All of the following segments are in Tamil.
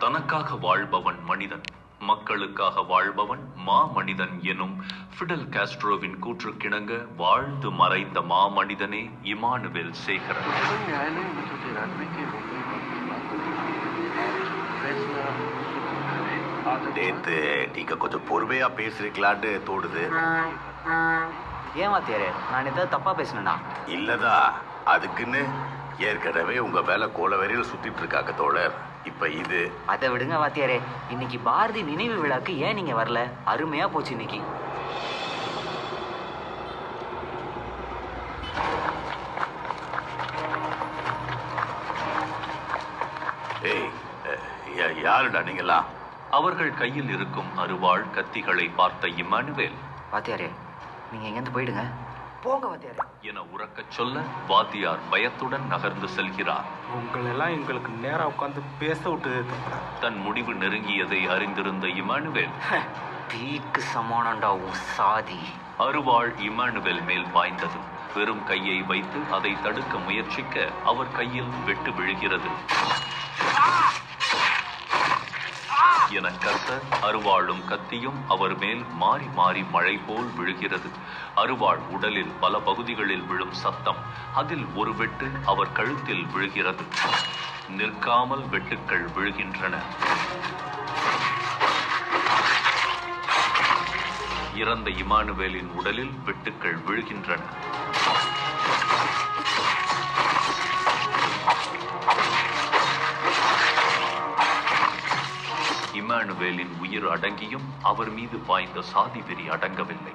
தனக்காக வாழ்பவன் மனிதன் மக்களுக்காக வாழ்பவன் மா மனிதன் எனும் ஃபிடல் காஸ்ட்ரோவின் கூற்று கிணங்க வாழ்ந்து மறைந்த மா மனிதனே இமானுவேல் சேகரன். நேத்து நீங்க கொஞ்சம் பொறுமையா பேசுறீங்களான்னு தோணுது. ஏமா தேரே நான் ஏதாவது தப்பா பேசினேனா? இல்லதா அதுக்குன்னு ஏற்கனவே உங்க மேல கோலவெறியில் சுத்திட்டு இருக்காங்க தோழர். இப்ப இது அதை விடுங்க வாத்தியாரே இன்னைக்கு பாரதி நினைவு விழாக்கு ஏன் நீங்க வரல? அருமையா போச்சு இன்னைக்கு. ஏய் யாருடா நீங்களாம் அவர்கள் கையில் இருக்கும் அருவாள் கத்திகளை பார்த்த இமானுவேல் வாத்தியாரே நீங்க எங்கேருந்து போயிடுங்க. போங்க வாத்தியாரே. என உறக்கச் சொல்ல வாத்தியார் பயத்துடன் நகர்ந்து செல்கிறார். உங்களெல்லாம் எங்களுக்கு நேரா உட்காந்து பேச விட்டது தன் முடிவு நெருங்கியதை அறிந்திருந்த இமானுவேல் தீக்கு சமானண்டா சாதி. அருவாள் இமானுவேல் மேல் பாய்ந்தது. வெறும் கையை வைத்து அதை தடுக்க முயற்சிக்க அவர் கையில் வெட்டு விழுகிறது. என கத்த அருவாளும் கத்தியும் அவர் மேல் மாறி மாறி மழை போல் விழுகிறது. அருவாள் உடலில் பல பகுதிகளில் விழும் சத்தம் அதில் ஒரு வெட்டு அவர் கழுத்தில் விழுகிறது. நிற்காமல் வெட்டுக்கள் விழுகின்றன. இறந்த இமானுவேலின் உடலில் வெட்டுக்கள் விழுகின்றன. இமானுவேலின் உயிர் அடங்கியும் அவர் மீது பாய்ந்த சாதி வெறி அடங்கவில்லை.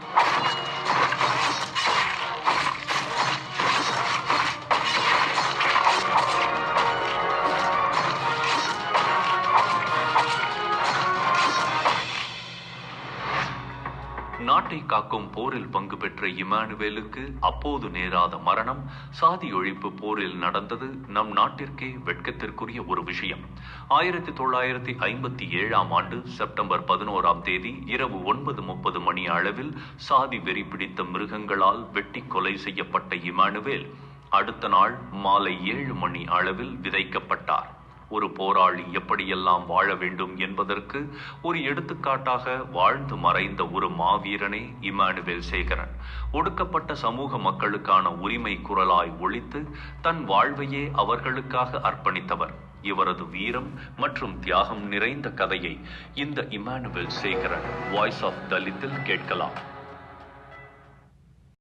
நாட்டை காக்கும் போரில் பங்கு பெற்ற இமானுவேலுக்கு அப்போது நேராத மரணம் சாதி ஒழிப்பு போரில் நடந்தது நம் நாட்டிற்கே வெட்கத்திற்குரிய ஒரு விஷயம். ஆயிரத்தி தொள்ளாயிரத்தி ஐம்பத்தி ஏழாம் ஆண்டு செப்டம்பர் பதினோராம் தேதி இரவு ஒன்பது முப்பது மணி அளவில் சாதி வெறி பிடித்த மிருகங்களால் வெட்டி கொலை செய்யப்பட்ட இமானுவேல் அடுத்த நாள் மாலை ஏழு மணி அளவில் விதைக்கப்பட்டார். ஒரு போராளி எப்படியெல்லாம் வாழ வேண்டும் என்பதற்கு ஒரு எடுத்துக்காட்டாக வாழ்ந்து மறைந்த ஒரு மாவீரனே இமானுவேல் சேகரன். ஒடுக்கப்பட்ட சமூக மக்களுக்கான உரிமை குரலாய் ஒழித்து தன் வாழ்வையே அவர்களுக்காக அர்ப்பணித்தவர். இவரது வீரம் மற்றும் தியாகம் நிறைந்த கதையை இந்த இமானுவேல் சேகரன் வாய்ஸ் ஆஃப் தலித்தில் கேட்கலாம்.